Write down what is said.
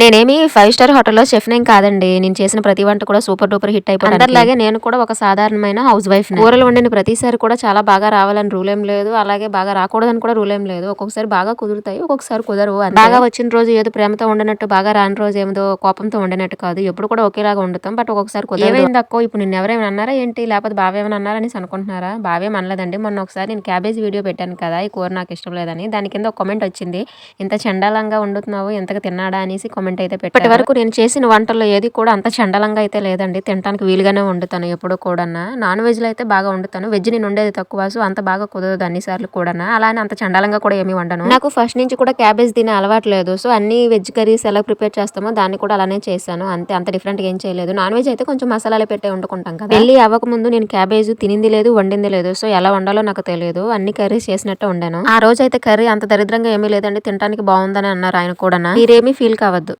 నేనేమి five star హోటల్లో chef నేం కాదండి. నేను చేసిన ప్రతి వంట కూడా సూపర్ డూపర్ హిట్ అయిపోయింది అందరిలాగే నేను కూడా ఒక సాధారణమైన హౌస్ వైఫ్ కూరలు వండిన ప్రతిసారి కూడా చాలా బాగా రావాలని రూల్ ఏం లేదు. అలాగే బాగా రాకూడదని కూడా రూల్ ఏం లేదు. ఒక్కొక్కసారి బాగా కుదురుతాయి ఒక్కొక్కసారి కుదరవు. బాగా వచ్చిన రోజు ఏదో ప్రేమతో వండినట్టు బాగా రాని రోజు ఏదో కోపంతో వండినట్టు కాదు. ఎప్పుడు కూడా ఒకేలాగా వండుతాం బట్ ఒక్కొక్కసారి కుదరదు. అక్కో? ఇప్పుడు నిన్న ఎవరైనా అన్నారా ఏంటి? లేకపోతే బావేమైనా అన్నారా అనేసి అనుకుంటున్నారా? బావేం అనలేదండి. మొన్న ఒకసారి నేను క్యాబేజ్ వీడియో పెట్టాను కదా ఈ కూర నాకు ఇష్టం లేదని. దాని కింద ఒక కామెంట్ వచ్చింది. ఇంత చండాలంగా వండుతున్నావు ఎంతగా తిన్నాడా? అనేసి కామెంట్ అయితే పెట్టారు. వరకు నేను చేసిన వంటల్లో ఏది కూడా అంత చండాలంగా అయితే లేదండి. తినడానికి వీలుగానే వండుతాను ఎప్పుడు కూడా నాన్ వెజ్లో అయితే బాగా వండుతాను. వెజ్ నేను ఉండేది తక్కువ సో అంత బాగా కుదరదు అన్ని సార్లు కూడా అలానే అంత చండాలంగా కూడా ఏమి వండను. నాకు ఫస్ట్ నుంచి కూడా క్యాబేజ్ తినే అలవాటు లేదు. సో అన్ని వెజ్ కర్రీస్ ఎలా ప్రిపేర్ చేస్తామో దాన్ని కూడా అలానే చేశాను. అంతే అంత డిఫరెంట్గా ఏం చేయలేదు. నాన్ వెజ్ అయితే కొంచెం మసాలాలు పెట్టే వండుకుంటాం కదా. పెళ్ళి అవ్వక ముందు నేను క్యాబేజ్ తినింది లేదు వండింది లేదు. సో ఎలా వండాలో నాకు తెలియదు. అన్ని కర్రీస్ చేసినట్టు వండాను. ఆ రోజు అయితే కర్రీ అంత దరిద్రంగా ఏమీ లేదండి. తినడానికి బాగుందని అన్నారు ఆయన కూడా మీరేమీ ఫీల్ కావద్దు.